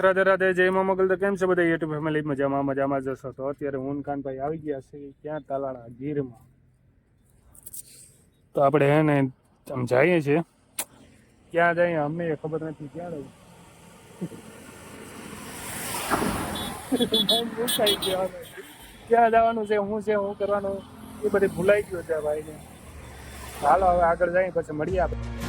રાધે રાધે જય મા મોગલ. તો કેમ છે બધા યુટ્યુબ ફેમિલી મજામાં મજામાં જશો તો? અત્યારે હું કાનભાઈ આવી ગયા છે ક્યાં તાલાળા ગીરમાં? તો આપણે હે ને આમ જઈએ છીએ. ક્યાં જઈએ અમને ખબર નથી ક્યાં રહ્યું ક્યાં જવાનું છે શું છે શું કરવાનું? એ બધી ભૂલાઈ ગયું છે ભાઈને. હાલો હવે આગળ જઈએ પછી મળીએ આપણે.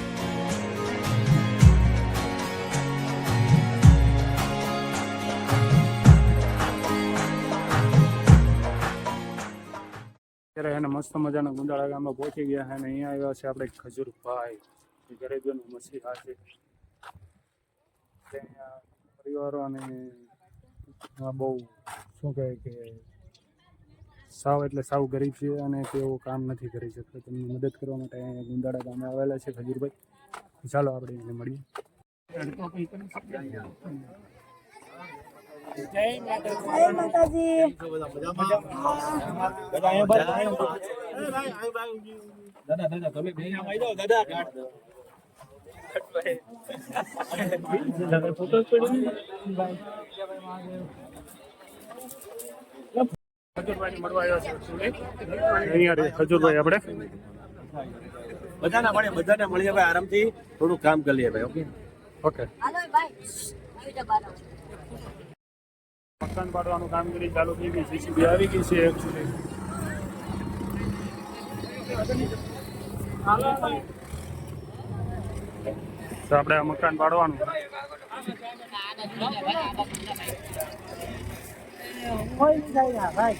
અત્યારે એને મસ્ત મજાના ગુંડાળા ગામમાં પહોંચી ગયા છે અને અહીંયા આવ્યા છે આપણે ખજૂરભાઈ ગરીબોનું મસીહા છે. અહીંયા પરિવારો અને બહુ શું કહે કે સાવ એટલે સાવ ગરીબ છે અને તેઓ કામ નથી કરી શકતા. તેમની મદદ કરવા માટે અહીંયા ગુંદાળા ગામે આવેલા છે ખજૂરભાઈ. ચાલો આપણે એને મળીએ. જય ખજૂરભાઈ મળવા આવ્યા છે અહીંયા રે આપણે. બધાને મળે બધાને મળીએ ભાઈ આરામથી થોડું કામ કરી લઈએ ભાઈ ઓકે? ઓકે. હાલો ભાઈ મકાન પાડવાનું કામગીરી ચાલુ થઈ ગઈ સીસીબી આવી ગઈ છે તો આપણે આ મકાન પાડવાનું. ભાઈ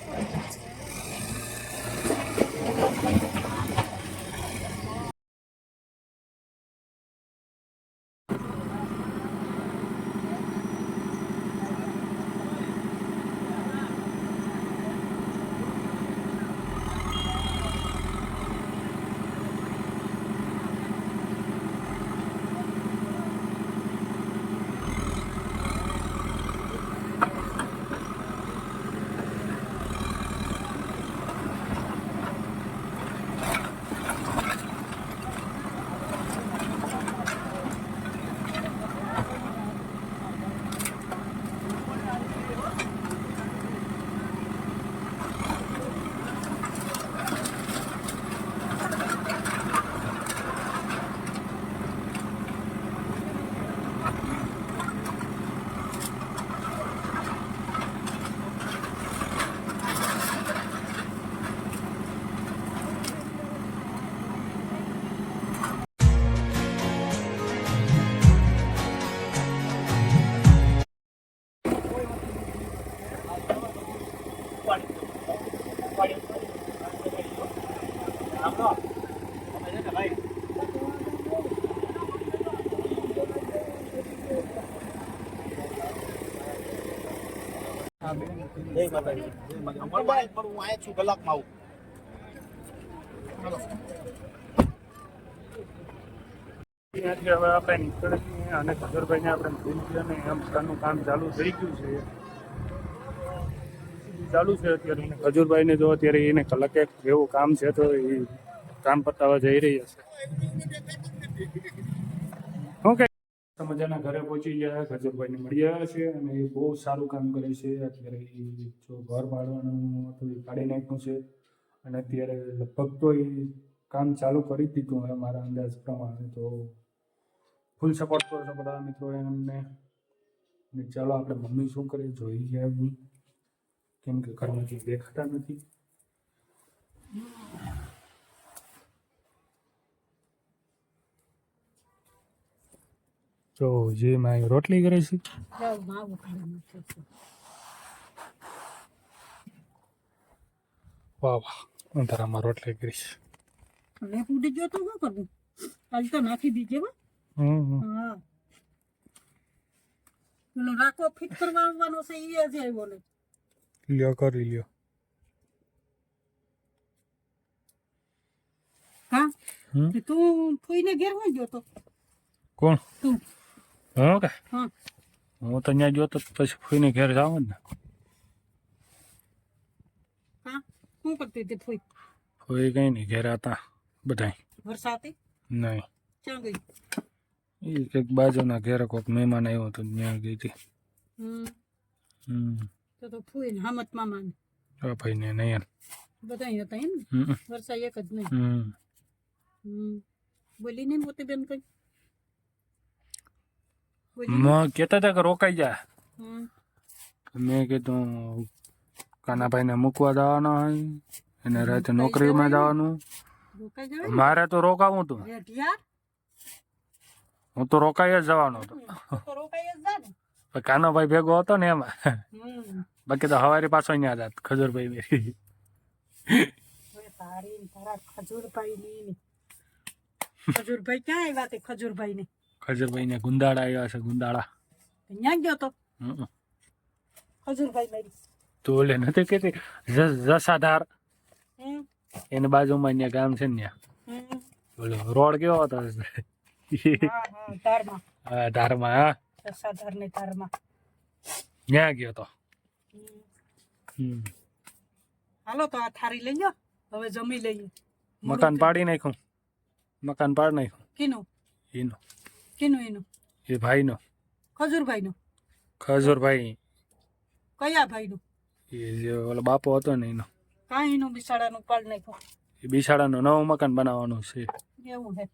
ત્યાંથી હવે આપણે અને ખજૂરભાઈને આપણે કામ ચાલુ થઈ ગયું છે ચાલુ છે અત્યારે ખજૂરભાઈને જો અત્યારે એને કલાકે જેવું કામ છે તો એ કામ પતાવવા જઈ રહ્યા છે શું મજાના ઘરે પહોંચી ગયા ખજૂરભાઈને મળી આવ્યા છે અને એ બહુ સારું કામ કરે છે. અત્યારે જો ઘર પાડવાનું હતું એ પાડી નાખ્યું છે અને અત્યારે લગભગ તો એ કામ ચાલુ કરી દીધું હવે મારા અંદાજ પ્રમાણે. તો ફૂલ સપોર્ટ કરો છો બધા મિત્રો એમને. અને ચાલો આપણે મમ્મી શું કરે જોઈ જાય કેમ કે ઘરમાંથી દેખાતા નથી. તો જે માં રોટલી કરે છે જાવ માવું ખાવા માટે વાહ વાહ અંધારામાં રોટલી કરી છે ને પૂડી જો તો શું કરવું આજ તો નાખી દીજે હો હમ હમ. હા પેલો રાખો ફિટ કરવા આવવાનો છે એ જ આવ્યો ને લ્યો કરી લ્યો હા હમ? તે તું ફોઈને ઘેર હોય ગયો તો કોણ તું હું કે હા હું તો ત્યાં ગયો તો પછી ફૂઈને ઘેર જાવ ને હા શું કરતી હતી ફોઈ ફૂઈ કઈ નહીં ઘેર હતા બધાય વરસાદે નહીં ક્યાં ગઈ એ કંઈક બાજુના ઘેરે કોઈક મહેમાન આવ્યો હતો ત્યાં ગઈ હતી હમ હમ તો તો ફૂઈને હામત મામાને હવે ભાઈ ને નહીં બધા અહીંયા હતા એમ ને હમ વર્ષા એક જ નહીં હમ હમ બોલી નહીં મોતી બેન કઈ બોલી મેં કહેતા હતા કે રોકાઈ જા. મેં કીધું કાનાભાઈને મૂકવા જવાનો હોય એને રાતે નોકરીમાં જવાનું? મારે તો રોકાવું હતું. હું તો રોકાઈ જ જવાનો હતો. કાનાભાઈ ભેગો હતો ને એમાં. બાકી તો હવારી પાછો અહીંયા જાત ખજૂરભાઈ તારા ખજૂરભાઈ ખજૂરભાઈ ક્યાં આવ્યા તે ખજૂરભાઈ ને ખજૂરભાઈ ને ગુંદાળા આવ્યા છે ગુંદાળા. અહીંયા ગયો તો? હમ. ખજૂરભાઈ મારી. તો ઓલે નથી કેતી? જસાધાર એની બાજુમાં ત્યાં ગામ છે ને ત્યાં ઓલો રોડ કેવો હતો. ધારમાં. હા, જસાધાર ને ધારમાં. ત્યાં ગયો તો. હાલો તો આ થારી લઈ ગયો હવે જમી લઈએ. મકાન પાડી નાખ્યું. મકાન પાડી નાખ્યું. કીનું? એનું કીનું એનું એ ભાઈનો. ખજૂરભાઈ નું ખજૂરભાઈ. કયા ભાઈનો? એ જે ઓલો બાપો હતો ને એનો. કાંઈ નું બિસાડાનું પાડ નાખ્યું. એ બિસાડાનું નવું મકાન બનાવવાનું છે. એવું હે.